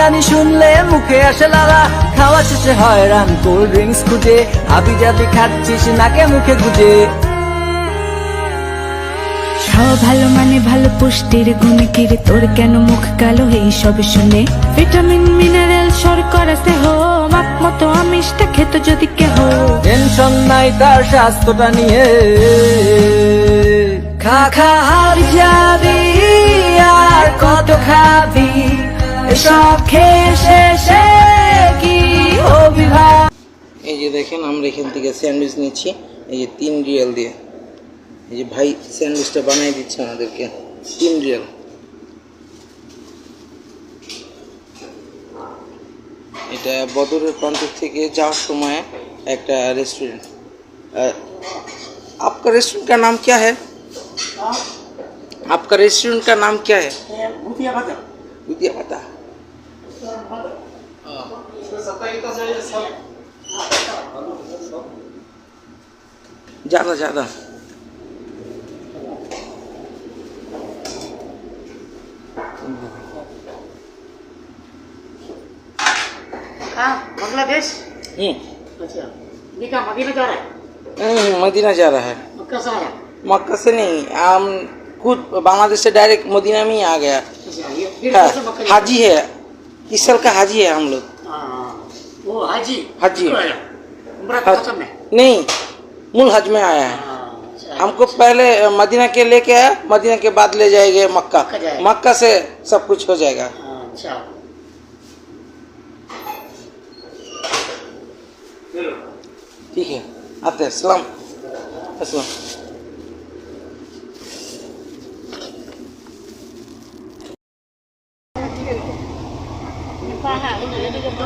বিরিয়ানি শুনলে মুখে আসে লালা। খাওয়া শেষে হয় রান কোল্ড ড্রিঙ্কস খুঁজে। হাবি জাবি খাচ্ছিস নাকে মুখে গুজে। খাওয়া ভালো মানে ভালো পুষ্টির গুণে কিরে তোর কেন মুখ কালো এই সব শুনে? ভিটামিন মিনারেল শর্করা দেহ মাপ মতো আমিষটা খেত যদি কেহ। টেনশন নাই তার স্বাস্থ্যটা নিয়ে। খা খা হার যাবি এসব খেয়ে শেষে কি হবি ভাই এই যে দেখেন আমরা এখান থেকে স্যান্ডউইচ নিচ্ছি এই যে তিন রিয়াল দিয়ে এই যে ভাই স্যান্ডউইচটা বানিয়ে দিচ্ছে আমাদেরকে তিন রিয়াল এটা বদরের প্রান্ত থেকে যাওয়ার সময় একটা रेस्टोरेंट आपका रेस्टोरेंट का नाम क्या है आपका रेस्टोरेंट का नाम क्या है भूतिया पता ज़्यादा ज़्यादा। हाँ बांग्लादेश? हम्म अच्छा। मदीना जा रहा है? नहीं, मदीना जा रहा है। मक्का से मक्का से नहीं हम खुद बांग्लादेश से डायरेक्ट मदीना में ही आ गया। अच्छा हाँ, हाजी है। इस साल का हाजी है हम लोग। है? वो हाजी? हाजी। नहीं मूल हज में आया है। हाँ, अच्छा, हमको पहले मदीना के लेके आया मदीना के बाद ले जाएँगे मक्का। मक्का से सब कुछ हो जाएगा। हाँ, अच्छा। ठीक है आते हैं। सलाम। असलाम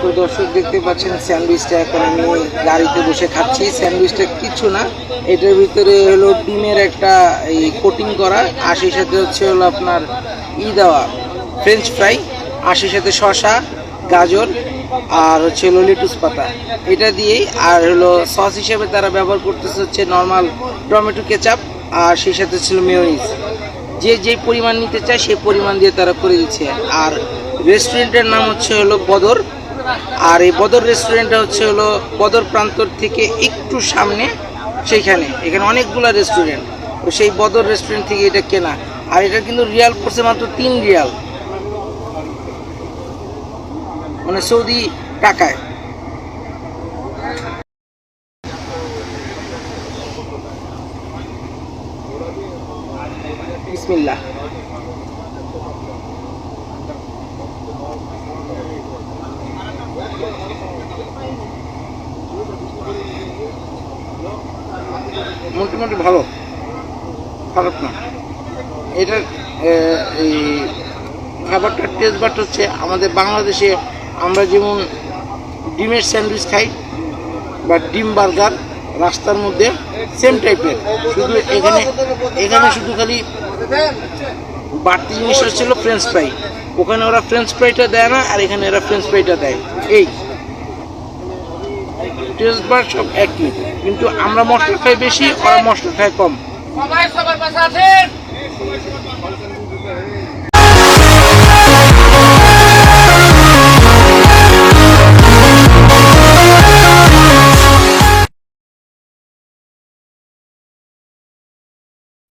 তো দর্শক দেখতে পাচ্ছেন, স্যান্ডউইচটা এখন আমি গাড়িতে বসে খাচ্ছি। স্যান্ডউইচটা কিছু না, এটার ভিতরে হলো ডিমের একটা এই কোটিং করা সেই সাথে হচ্ছে হলো আপনার ই দেওয়া ফ্রেঞ্চ ফ্রাই সেই সাথে শসা, গাজর, আর হচ্ছে হলো লেটুস পাতা। এটা দিয়েই, আর হলো সস হিসেবে তারা ব্যবহার করতেছে হচ্ছে নর্মাল টমেটো কেচাপ আর সেই সাথে ছিল মেয়োনিজ যে যে পরিমাণ নিতে চায়, সেই পরিমাণ দিয়ে তারা করে দিচ্ছে। আর রেস্টুরেন্টের নাম হচ্ছে হলো বদর। আর এই বদর রেস্টুরেন্টটা হচ্ছে হলো বদর প্রান্তর থেকে একটু সামনে সেইখানে। এখানে অনেকগুলো রেস্টুরেন্ট তো সেই বদর রেস্টুরেন্ট থেকে এটা কেনা। আর এটা কিন্তু রিয়াল পড়ছে মাত্র তিন রিয়াল। মানে সৌদি টাকায়। বিসমিল্লাহ। মোটামুটি ভালো। খারাপ না। এটার এই খাবারটার টেস্ট বাট হচ্ছে আমাদের বাংলাদেশে আমরা যেমন ডিমের স্যান্ডউইচ খাই বা ডিম বার্গার রাস্তার মধ্যে সেম টাইপের শুধু এখানে এখানে শুধু খালি বাড়তি জিনিসটা ছিল ফ্রেঞ্চ ফ্রাই ওখানে ওরা ফ্রেঞ্চ ফ্রাইটা দেয় না, আর এখানে এরা ফ্রেঞ্চ ফ্রাইটা দেয়। এই। টেস্ট বার সব একই কিন্তু আমরা মশলা খাই বেশি ওরা মশলা খায় কম।